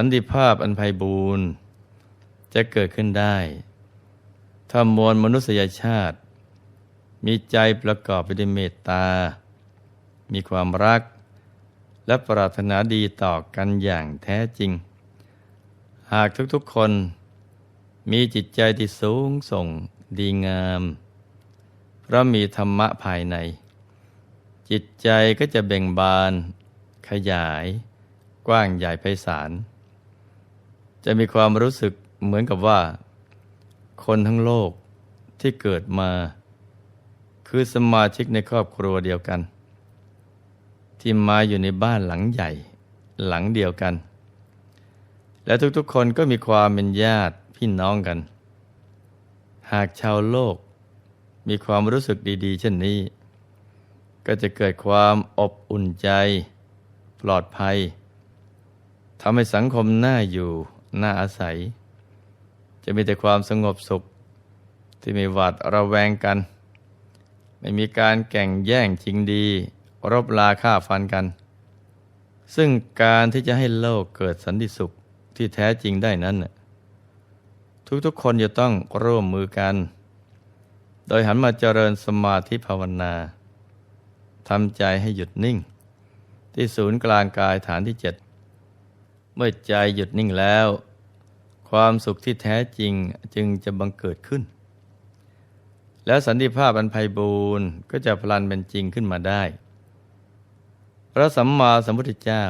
สันติภาพอันไพบูรณ์จะเกิดขึ้นได้ ถ้ามวลมนุษยชาติ มีใจประกอบไปด้วยเมตตา มีความรัก และปรารถนาดีต่อกันอย่างแท้จริง หากทุกๆคนมีจิตใจที่สูงส่งดีงาม เพราะมีธรรมะภายใน จิตใจก็จะเบ่งบาน ขยาย กว้างใหญ่ไพศาล จะมีความรู้สึกเหมือนกับว่า คนทั้งโลกที่เกิดมา คือสมาชิกในครอบครัวเดียวกัน ที่มาอยู่ในบ้านหลังใหญ่ หลังเดียวกัน และทุกๆคนก็มีความเป็นญาติพี่น้องกัน หากชาวโลกมีความรู้สึกดีๆ เช่นนี้ ก็จะเกิดความอบอุ่นใจ ปลอดภัยทำให้สังคมน่าอยู่ น่าอาศัย จะมีแต่ความสงบสุข ที่ไม่หวาดระแวงกัน ไม่มีการแก่งแย่งชิงดี รบลาฆ่าฟันกัน ซึ่งการที่จะให้โลกเกิดสันติสุขที่แท้จริงได้นั้น ทุกๆคนจะต้องร่วมมือกัน โดยหันมาเจริญสมาธิภาวนาทำใจให้หยุดนิ่ง ที่ศูนย์กลางกายฐานที่เจ็ด เมื่อใจหยุดนิ่งแล้ว ความสุขที่แท้จริงจึงจะบังเกิดขึ้น แล้วสันติภาพอันไพ่บูรณ์ก็จะพลันเป็นจริงขึ้นมาได้ พระสัมมาสัมพุทธเจ้า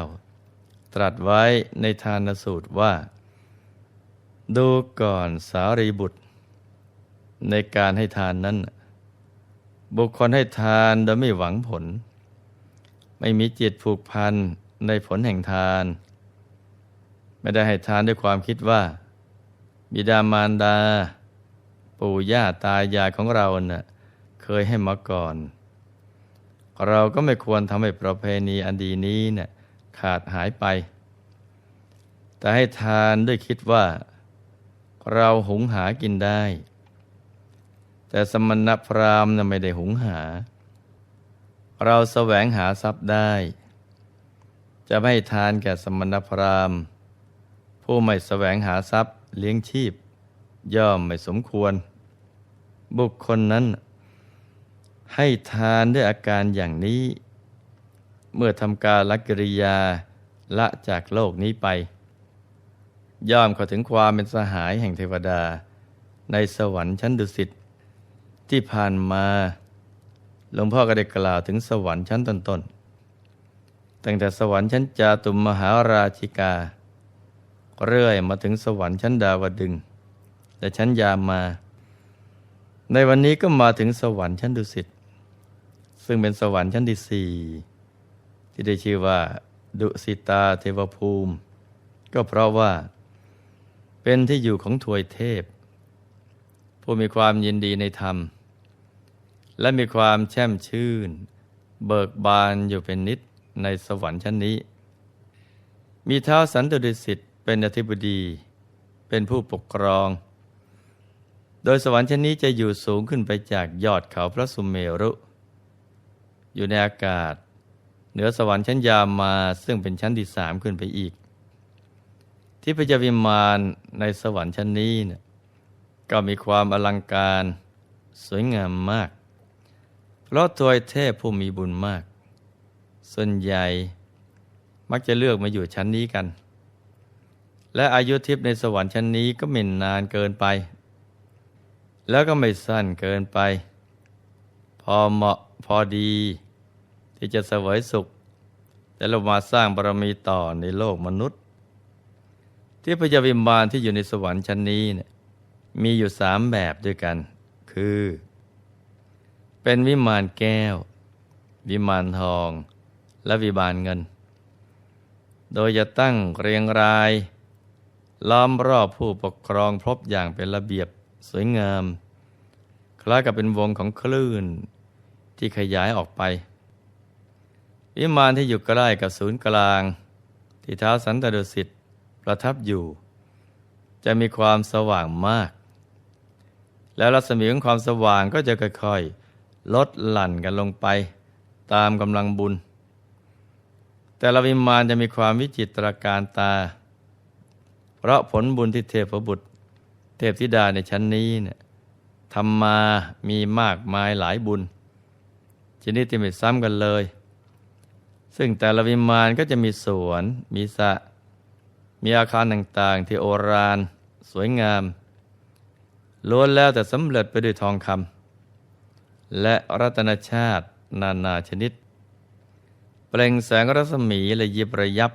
ตรัสไว้ในทานสูตรว่า ดูก่อนสารีบุตร ในการให้ทานนั้น บุคคลให้ทานโดยไม่หวังผล ไม่มีจิตผูกพันในผลแห่งทาน ไม่ได้ให้ทานด้วยความคิดว่า บิดามารดา ปู่ย่าตายายของเราเนะ่ะเคยให้มาก่อน เราก็ไม่ควรทำให้ประเพณีอันดีนี้เนะ่ยขาดหายไป แต่ให้ทานด้วยคิดว่า เราหุงหากินได้ แต่สมณพราหมณ์นะไม่ได้หุงหา เราแสวงหาทรัพย์ได้ จะไม่ให้ทานแก่สมณพราหมณ์ ผู้ไม่แสวงหาทรัพย์เลี้ยงชีพ ย่อมไม่สมควร บุคคลนั้น ให้ทานด้วยอาการอย่างนี้ เมื่อทำการลักิริยาละจากโลกนี้ไป ย่อมเข้าถึงความเป็นสหายแห่งเทวดา ในสวรรค์ชั้นดุสิตที่ผ่านมาหลวงพ่อก็ได้กล่าวถึงสวรรค์ชั้นต้นๆตั้งแต่สวรรค์ชั้นจาตุมมหาราชิกา เรื่อยมาถึงสวรรค์ชั้นดาวดึงและชั้นยามา ในวันนี้ก็มาถึงสวรรค์ชั้นดุสิตซึ่งเป็นสวรรค์ชั้นที่สี่ที่ได้ชื่อว่า ดุสิตาเทวภูมิ ก็เพราะว่า เป็นที่อยู่ของทวยเทพ ผู้มีความยินดีในธรรม และมีความแช่มชื่น เบิกบานอยู่เป็นนิดในสวรรค์ชั้นนี้ มีเท้าสันตุดิสิต เป็นอธิบดี เป็นผู้ปกครอง โดยสวรรค์ชั้นนี้จะอยู่สูงขึ้นไปจากยอดเขาพระสุเมรุ อยู่ในอากาศ เหนือสวรรค์ชั้นยามมาซึ่งเป็นชั้นที่สามขึ้นไปอีก ที่พระเจาวิมานในสวรรค์ชั้นนี้เนี่ยก็มีความอลังการสวยงามมาก เพราะทวยเทพผู้มีบุญมาก ส่วนใหญ่มักจะเลือกมาอยู่ชั้นนี้กัน และอายุทิพย์ในสวรรค์ชั้นนี้ก็ไม่นานเกินไป แล้วก็ไม่สั้นเกินไป พอเหมาะพอดี ที่จะเสวยสุขแต่เรามาสร้างบารมีต่อในโลกมนุษย์ ที่พยาวิมานที่อยู่ในสวรรค์ชั้นนี้เนี่ยมีอยู่สามแบบด้วยกัน คือ เป็นวิมานแก้ว วิมานทอง และวิมานเงิน โดยจะตั้งเรียงราย ล้อมรอบผู้ปกครองพบอย่างเป็นระเบียบสวยงาม คล้ายกับเป็นวงของคลื่นที่ขยายออกไป วิมานที่อยู่ใกล้กับศูนย์กลาง ที่เท้าสันตดุสิตประทับอยู่ จะมีความสว่างมาก แล้วรัศมีของความสว่างก็จะค่อยๆลดหลั่นกันลงไป ตามกำลังบุญ แต่ละวิมานจะมีความวิจิตรการตา เพราะผลบุญที่เทพบุตร เทพธิดาในชั้นนี้เนี่ยทำมามีมากมายหลายบุญ ชนิดที่ไม่ซ้ำกันเลย ซึ่งแต่ละวิมานก็จะมีสวน มีสระมีอาคารต่างๆ ที่โอรานสวยงามล้วนแล้วแต่สำเร็จไปด้วยทองคำและรัตนชาตินานาชนิด เปล่งแสงรัศมีและยิบระยับ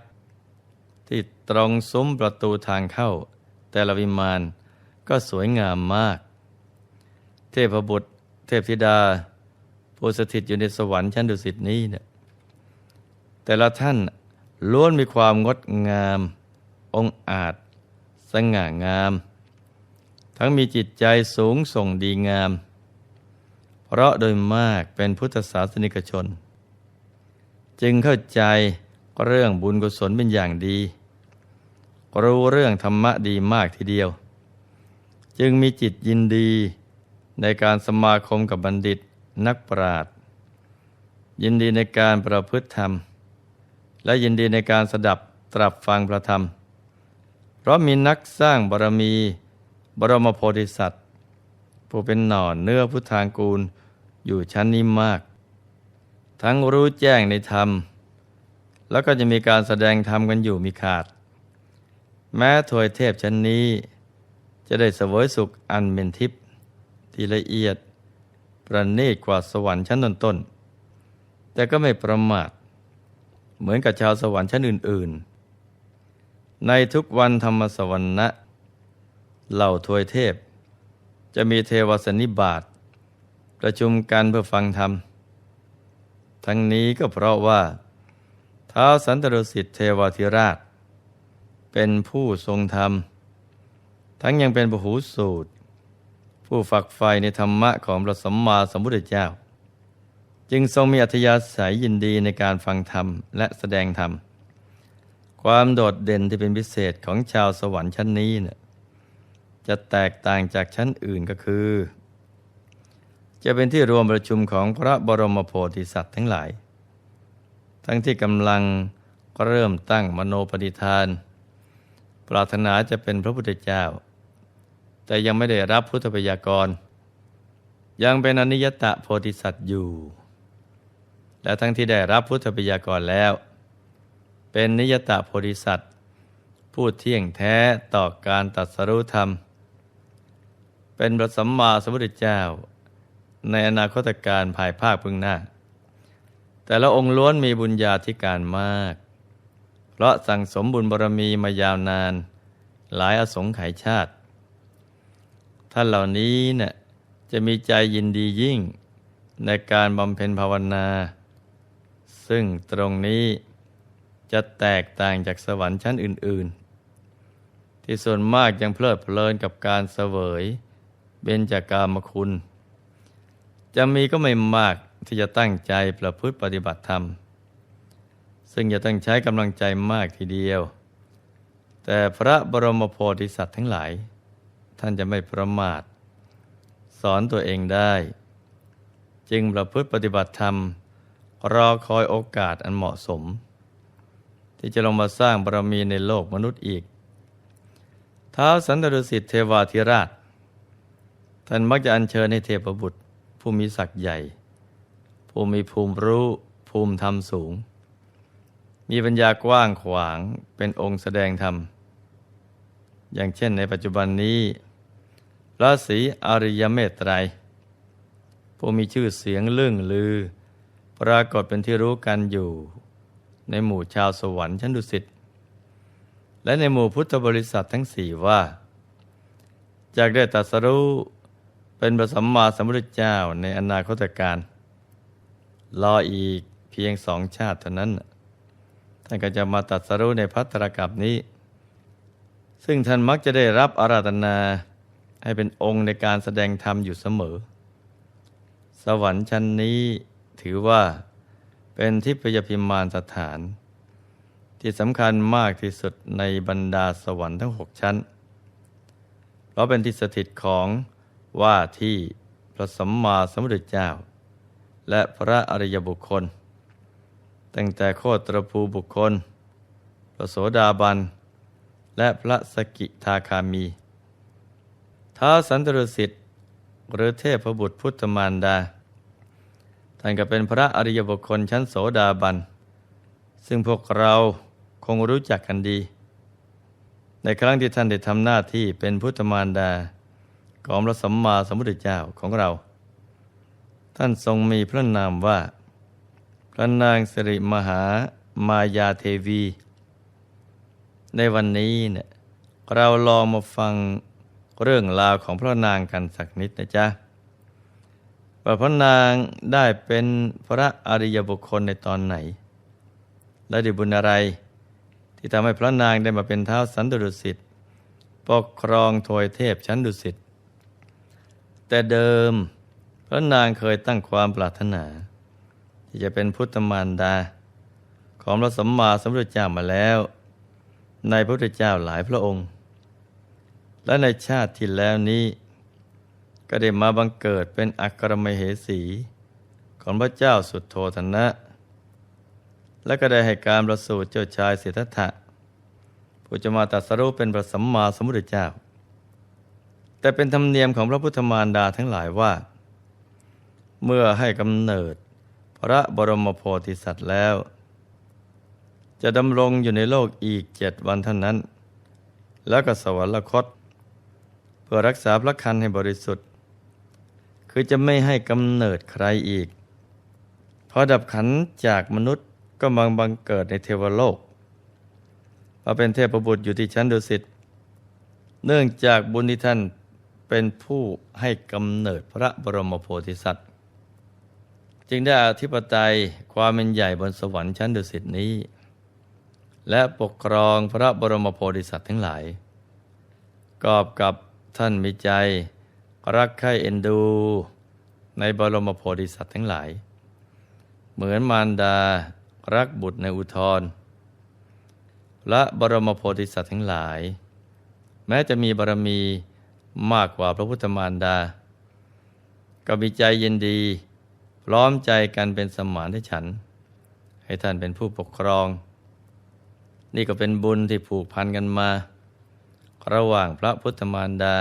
ตรงซุ้มประตูทางเข้า แต่ละวิมานก็สวยงามมาก เทพบุตร เทพธิดา ผู้สถิตอยู่ในสวรรค์ชั้นดุสิตนี้เนี่ยแต่ละท่านล้วนมีความงดงาม องอาจ สง่างาม ทั้งมีจิตใจสูงส่งดีงาม เพราะโดยมากเป็นพุทธศาสนิกชน จึงเข้าใจเรื่องบุญกุศลเป็นอย่างดี รู้เรื่องธรรมะดีมากทีเดียว จึงมีจิตยินดีในการสมาคมกับบัณฑิตนักปราชญ์ยินดีในการประพฤติธรรม และยินดีในการสดับตรับฟังพระธรรม เพราะมีนักสร้างบารมีบรมโพธิสัตว์ผู้เป็นหน่อเนื้อพุทธางกูลอยู่ชั้นนี้มาก ทั้งรู้แจ้งในธรรม แล้วก็จะมีการแสดงธรรมกันอยู่มีขาด แม้ถวยเทพชั้นนี้ จะได้เสวยสุขอันเป็นทิพย์ที่ละเอียด ประณีตกว่าสวรรค์ชั้นต้นๆ แต่ก็ไม่ประมาท เหมือนกับชาวสวรรค์ชั้นอื่น ๆ ในทุกวันธรรมสวรรณะเหล่าทวยเทพ จะมีเทวสนิบาตประชุมกันเพื่อฟังธรรม ทั้งนี้ก็เพราะว่าท้าวสันตรสิทธิเทวทิราช เป็นผู้ทรงธรรม ทั้งยังเป็นพหูสูตร ผู้ฝักใฝ่ในธรรมะของพระสัมมาสัมพุทธเจ้า จึงทรงมีอัธยาศัยยินดีในการฟังธรรมและแสดงธรรม ความโดดเด่นที่เป็นพิเศษของชาวสวรรค์ชั้นนี้เนี่ยจะแตกต่างจากชั้นอื่นก็คือ จะเป็นที่รวมประชุมของพระบรมโพธิสัตว์ทั้งหลาย ทั้งที่กำลังเริ่มตั้งมโนปณิธาน ปรารถนาจะเป็นพระพุทธเจ้า แต่ยังไม่ได้รับพุทธปยากร ยังเป็นอนิยตะโพธิสัตว์อยู่ และทั้งที่ได้รับพุทธปยากรแล้ว เป็นนิยตะโพธิสัตว์ผู้เที่ยงแท้ต่อการตัดสรุธรรม เป็นพระสัมมาสัมพุทธเจ้า ในอนาคตการภายภาคพึ่งหน้า แต่ละองค์ล้วนมีบุญญาธิการมาก เพราะสั่งสมบุญบารมีมายาวนาน หลายอสงไขยชาติ ท่านเหล่านี้เนะ่ยจะมีใจยินดียิ่งในการบำเพ็ญภาวนา ซึ่งตรงนี้จะแตกต่างจากสวรรค์ชั้นอื่น ๆ ที่ส่วนมากยังเพลิดเพลินกับการเสวยเบญจากามคุณ จะมีก็ไม่มากที่จะตั้งใจประพฤติปฏิบัติธรรม ซึ่งจะต้องใช้กำลังใจมากทีเดียว แต่พระบรมโพธิสัตว์ทั้งหลาย ท่านจะไม่ประมาท สอนตัวเองได้ จึงประพฤติปฏิบัติธรรม รอคอยโอกาสอันเหมาะสม ที่จะลงมาสร้างบารมีในโลกมนุษย์อีกท้าวสันตรสิทธิเทวาธิราช ท่านมักจะอัญเชิญให้เทพบุตร ผู้มีศักย์ใหญ่ ผู้มีภูมิรู้ภูมิธรรมสูง มีปัญญากว้างขวางเป็นองค์แสดงธรรม อย่างเช่นในปัจจุบันนี้ พระศรีอริยเมตไตรผู้มีชื่อเสียงเรื่องลือ ปรากฏเป็นที่รู้กันอยู่ ในหมู่ชาวสวรรค์ชั้นดุสิตและในหมู่พุทธบริษัททั้งสี่ว่า จากได้ตัสรู้เป็นพระสัมมาสัมพุทธเจ้าในอนาคตการ รออีกเพียงสองชาติเท่านั้น ท่านก็จะมาตรัสรู้ในพัตตรกับนี้ ซึ่งท่านมักจะได้รับอาราธนาให้เป็นองค์ในการแสดงธรรมอยู่เสมอ สวรรค์ชั้นนี้ถือว่าเป็นทิพยพิมานสถาน ที่สำคัญมากที่สุดในบรรดาสวรรค์ทั้งหกชั้น เพราะเป็นที่สถิตของว่าที่พระสัมมาสัมพุทธเจ้า และพระอริยบุคคล ตั้งแต่โคตรภูบุคคล พระโสดาบัน และพระสกิทาคามีท้าสันตรุสิทธิ์หรือเทพบุตรพุทธมารดา ท่านก็เป็นพระอริยบุคคลชั้นโสดาบัน ซึ่งพวกเราคงรู้จักกันดี ในครั้งที่ท่านได้ทำหน้าที่เป็นพุทธมารดา ของพระสัมมาสัมพุทธเจ้าของเรา ท่านทรงมีพระนามว่า พระนางสิริมหามายาเทวี ในวันนี้เนี่ยเราลองมาฟังเรื่องราวของพระนางกันสักนิดนะจ๊ะว่าพระนางได้เป็นพระอริยบุคคลในตอนไหน และได้บุญอะไร ที่ทำให้พระนางได้มาเป็นเท้าสันตุดุสิตปกครองทวยเทพชั้นดุสิตแต่เดิมพระนางเคยตั้งความปรารถนา ที่จะเป็นพุทธมารดา ของพระสัมมาสัมพุทธเจ้ามาแล้ว ในพระพุทธเจ้าหลายพระองค์ และในชาติที่แล้วนี้ ก็ได้มาบังเกิดเป็นอัครมเหสี ของพระเจ้าสุดโทธนะ และก็ได้ให้การประสูติเจ้าชายสิทธัตถะผู้จะมาตรัสรู้เป็นพระสัมมาสัมพุทธเจ้า แต่เป็นธรรมเนียมของพระพุทธมารดาทั้งหลายว่า เมื่อให้กำเนิด พระบรมโพธิสัตว์แล้ว จะดำรงอยู่ในโลกอีกเจ็ดวันเท่านั้น แล้วก็สวรรคต เพื่อรักษาพระคันให้บริสุทธิ์ คือจะไม่ให้กำเนิดใครอีกพอดับขันจากมนุษย์ก็มังบังเกิดในเทวโลกมาเป็นเทพบุตรอยู่ที่ชั้นดุสิตเนื่องจากบุญที่ท่านเป็นผู้ให้กำเนิดพระบรมโพธิสัตว์ จึงได้อธิปไตยความเป็นใหญ่บนสวรรค์ชั้นดุสิตนี้ และปกครองพระบรมโพธิสัตว์ทั้งหลาย กอบกับท่านมีใจ รักใคร่เอ็นดู ในบรมโพธิสัตว์ทั้งหลาย เหมือนมารดารักบุตรในอุทธรและบรมโพธิสัตว์ทั้งหลาย แม้จะมีบารมีมากกว่าพระพุทธมารดา ก็มีใจเยินดี พร้อมใจกันเป็นสมานให้ฉัน ให้ท่านเป็นผู้ปกครอง นี่ก็เป็นบุญที่ผูกพันกันมา ระหว่างพระพุทธมารดา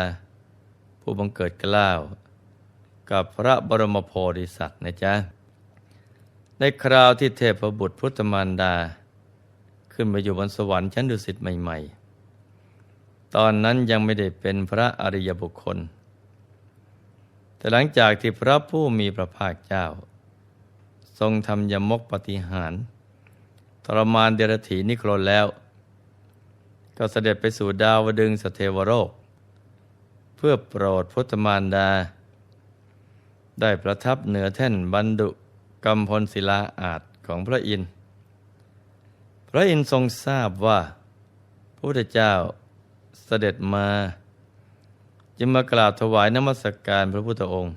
ผู้บังเกิดกล้าว กับพระบรมโพธิสัตว์นะจ๊ะ ในคราวที่เทพบุตรพุทธมารดา ขึ้นมาอยู่บนสวรรค์ชั้นดุสิตใหม่ ๆ ตอนนั้นยังไม่ได้เป็นพระอริยบุคคล แต่หลังจากที่พระผู้มีพระภาคเจ้า ทรงทำยมกปฏิหาร ทรมานเดรถีนิโครนแล้ว ก็เสด็จไปสู่ดาวดึงสเทวโรกเพื่อโปรดพุทธมารดา ได้ประทับเหนือแท่นบรรดุกำพลศิลาอาจของพระอินทร์ พระอินทร์ทรงทราบว่าพระพุทธเจ้าเสด็จมา จึงมากราบถวายนมัสกการพระพุทธองค์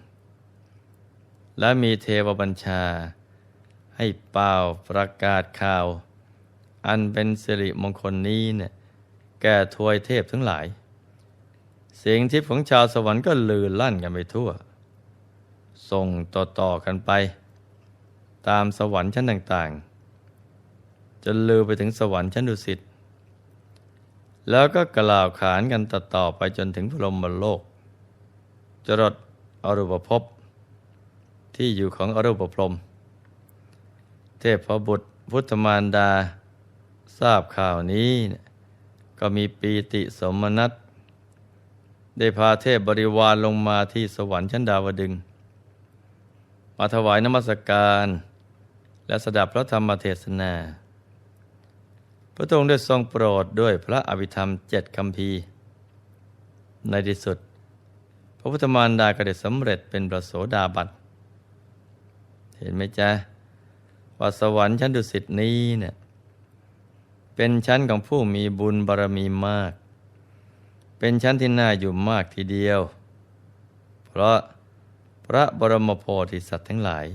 และมีเทวบัญชา ให้เป่าประกาศข่าว อันเป็นสิริมงคลนี้เนี่ยแก่ทวยเทพทั้งหลาย เสียงทิพย์ของชาวสวรรค์ก็ลือลั่นกันไปทั่ว ส่งต่อๆกันไป ตามสวรรค์ชั้นต่างๆ จนลือไปถึงสวรรค์ชั้นดุสิต แล้วก็กล่าวขานกันต่อๆไปจนถึงพรหมโลก จรดอรูปภพที่อยู่ของอรูปพรหมเทพบุตรพุทธมารดาทราบข่าวนี้ ก็มีปีติสมนัตได้พาเทพบริวารลงมาที่สวรรค์ชั้นดาวดึง มาถวายนมัสการ และสดับพระธรรมเทศนา พระองค์ได้ทรงโปรดด้วยพระอภิธรรมเจ็ดคำพีในที่สุด พระพุทธมารดาก็ได้สำเร็จเป็นประโสดาบันเห็นไหมจ๊ะว่าสวรรค์ชั้นดุสิตนี้เนี่ยเป็นชั้นของผู้มีบุญบารมีมาก เป็นชั้นที่น่าอยู่มากทีเดียว เพราะพระบรมโพธิสัตว์ทั้งหลาย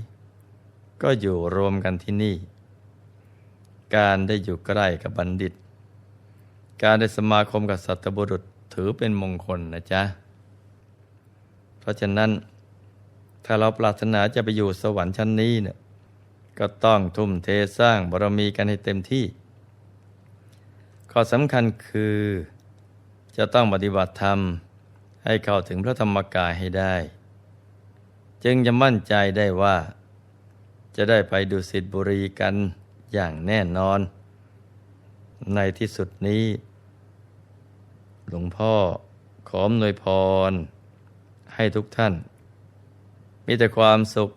ก็อยู่รวมกันที่นี่ การได้อยู่ใกล้กับบัณฑิต การได้สมาคมกับสัตบุรุษถือเป็นมงคลนะจ๊ะ เพราะฉะนั้นถ้าเราปรารถนาจะไปอยู่สวรรค์ชั้นนี้เนี่ยก็ต้องทุ่มเทสร้างบารมีกันให้เต็มที่ ข้อสำคัญคือ จะต้องปฏิบัติธรรมให้เข้าถึงพระธรรมกายให้ได้ จึงจะมั่นใจได้ว่า จะได้ไปดูสิทธิบุรีกัน อย่างแน่นอน ในที่สุดนี้ หลวงพ่อขออำนวยพร ให้ทุกท่าน มีแต่ความสุข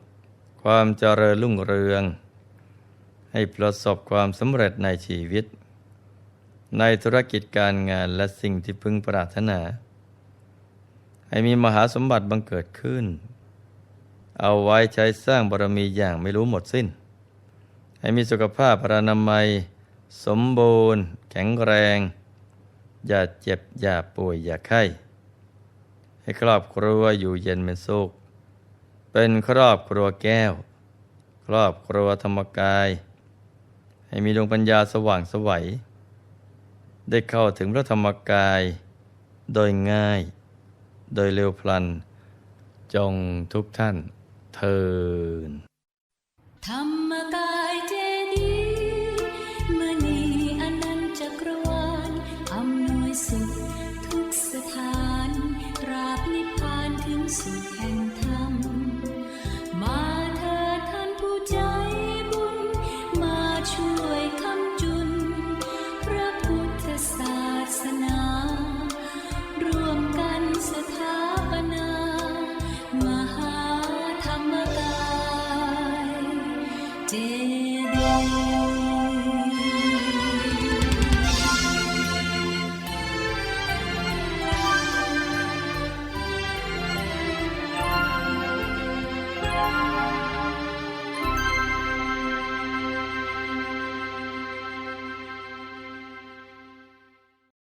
ความเจริญรุ่งเรือง ให้ประสบความสำเร็จในชีวิต ในธุรกิจการงานและสิ่งที่พึงปรารถนา ให้มีมหาสมบัติบังเกิดขึ้น เอาไว้ใช้สร้างบารมีอย่างไม่รู้หมดสิ้น ให้มีสุขภาพพรานามัย สมบูรณ์ แข็งแรง อย่าเจ็บ อย่าป่วย อย่าไข้ ให้ครอบครัวอยู่เย็นเป็นสุข เป็นครอบครัวแก้ว ครอบครัวธรรมกาย ให้มีดวงปัญญาสว่างสวัย ได้เข้าถึงพระธรรมกาย โดยง่าย โดยเร็วพลัน จงทุกท่านเทินธรรมกาย